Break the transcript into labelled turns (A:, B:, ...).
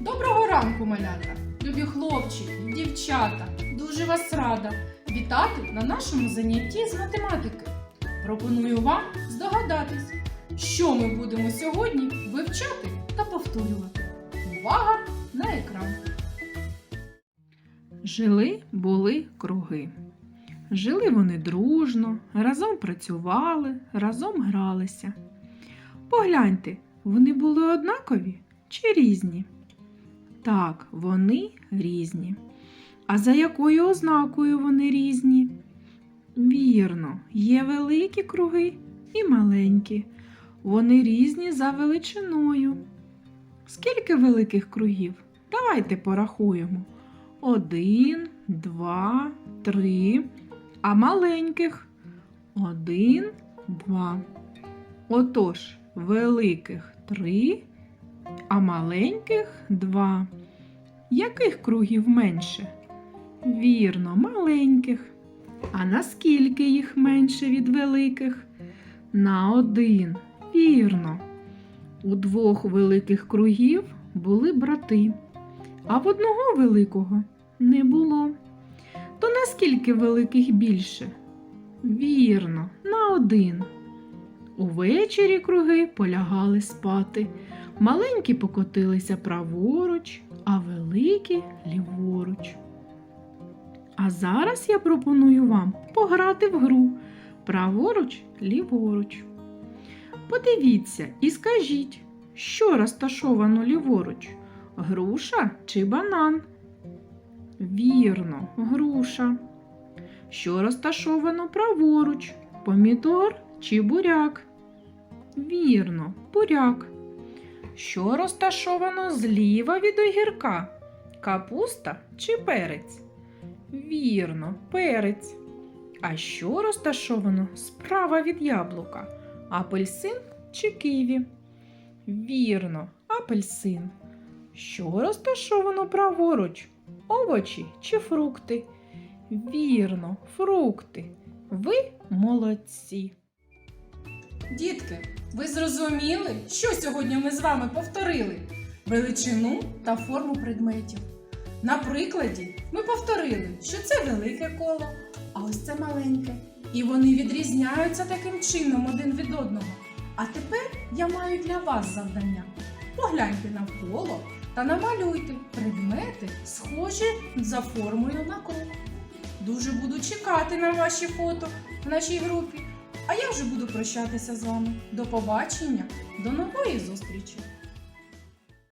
A: Доброго ранку, малята, любі хлопчики, дівчата. Дуже вас рада вітати на нашому занятті з математики. Пропоную вам здогадатись, що ми будемо сьогодні вивчати та повторювати. Увага на екран! Жили були круги. Жили вони дружно, разом працювали, разом гралися. Погляньте, вони були однакові чи різні? Так, вони різні. А за якою ознакою вони різні? Вірно, є великі круги і маленькі. Вони різні за величиною. Скільки великих кругів? Давайте порахуємо. Один, два, три. А маленьких? Один, два. Отож, великих три, а маленьких два. Яких кругів менше? Вірно, маленьких. А наскільки їх менше від великих? На один. Вірно. У двох великих кругів були брати, а в одного великого не було. То наскільки великих більше? Вірно, на один. Увечері круги полягали спати. Маленькі покотилися праворуч, а великі ліворуч. А зараз я пропоную вам пограти в гру праворуч, ліворуч. Подивіться і скажіть, що розташовано ліворуч? Груша чи банан? Вірно, груша. Що розташовано праворуч? Помідор чи буряк? Вірно, буряк. Що розташовано зліва від огірка? Капуста чи перець? Вірно, перець. А що розташовано справа від яблука? Апельсин чи киві? Вірно, апельсин. Що розташовано праворуч? Овочі чи фрукти? Вірно, фрукти. Ви молодці. Дітки, ви зрозуміли, що сьогодні ми з вами повторили? Величину та форму предметів. На прикладі ми повторили, що це велике коло, а ось це маленьке. І вони відрізняються таким чином один від одного. А тепер я маю для вас завдання. Погляньте навколо та намалюйте предмети, схожі за формою на круг. Дуже буду чекати на ваші фото в нашій групі. А я вже буду прощатися з вами. До побачення, до нової зустрічі!